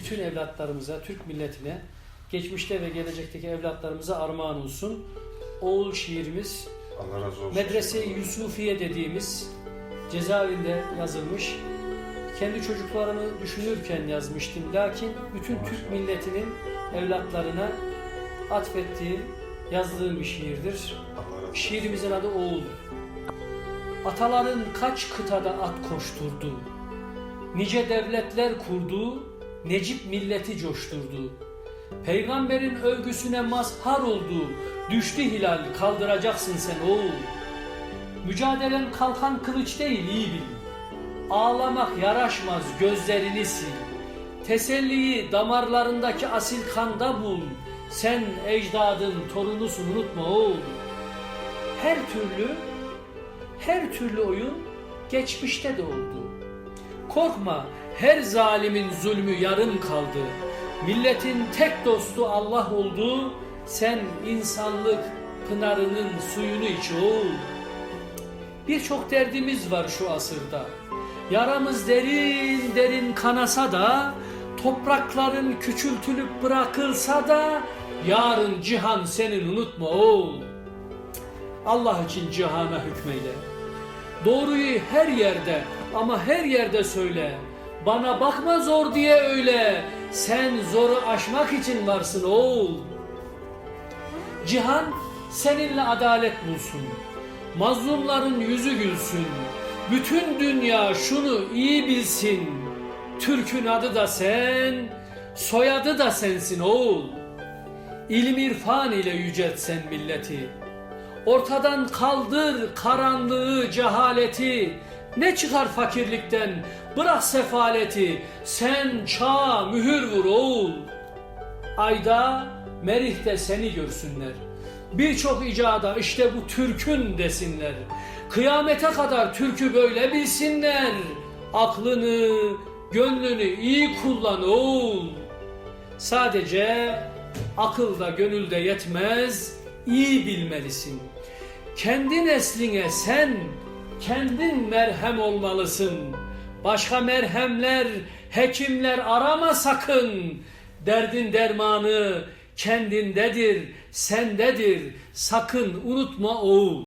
bütün evlatlarımıza, Türk milletine, geçmişte ve gelecekteki evlatlarımıza armağan olsun. Oğul şiirimiz Allah razı olsun. Medrese-i Yusufiye dediğimiz cezaevinde yazılmış. Kendi çocuklarımı düşünürken yazmıştım. Lakin bütün Türk Maşallah. milletinin evlatlarına atfettiğim, yazdığım bir şiirdir. Şiirimizin adı Oğul. Ataların kaç kıtada at koşturdu, nice devletler kurdu, Necip milleti coşturdu. Peygamberin övgüsüne mazhar oldu, düştü hilal kaldıracaksın sen oğul. Mücadelen kalkan kılıç değil iyi bil. Ağlamak yaraşmaz gözlerini sil. Teselliyi damarlarındaki asil kanda bul. Sen ecdadın torunusun unutma oğul. Her türlü her türlü oyun geçmişte de oldu. Korkma her zalimin zulmü yarım kaldı. Milletin tek dostu Allah oldu. Sen insanlık pınarının suyunu iç oğul. Birçok derdimiz var şu asırda. Yaramız derin derin kanasa da, toprakların küçültülüp bırakılsa da, yarın cihan senin unutma oğul. Allah için cihana hükmeyle. Doğruyu her yerde ama her yerde söyle. Bana bakma zor diye öyle. Sen zoru aşmak için varsın oğul. Cihan seninle adalet bulsun. Mazlumların yüzü gülsün. Bütün dünya şunu iyi bilsin. Türk'ün adı da sen, soyadı da sensin oğul. İlim irfan ile yücelt sen milleti. Ortadan kaldır karanlığı, cehaleti. Ne çıkar fakirlikten? Bırak sefaleti. Sen çağa mühür vur oğul. Ayda, Merih'te seni görsünler. Birçok icada işte bu Türk'ün desinler. Kıyamete kadar Türk'ü böyle bilsinler. Aklını, gönlünü iyi kullan oğul. Sadece akılda gönülde yetmez, iyi bilmelisin. Kendi nesline sen kendin merhem olmalısın. Başka merhemler, hekimler arama sakın. Derdin dermanı kendindedir, sendedir. Sakın unutma oğul.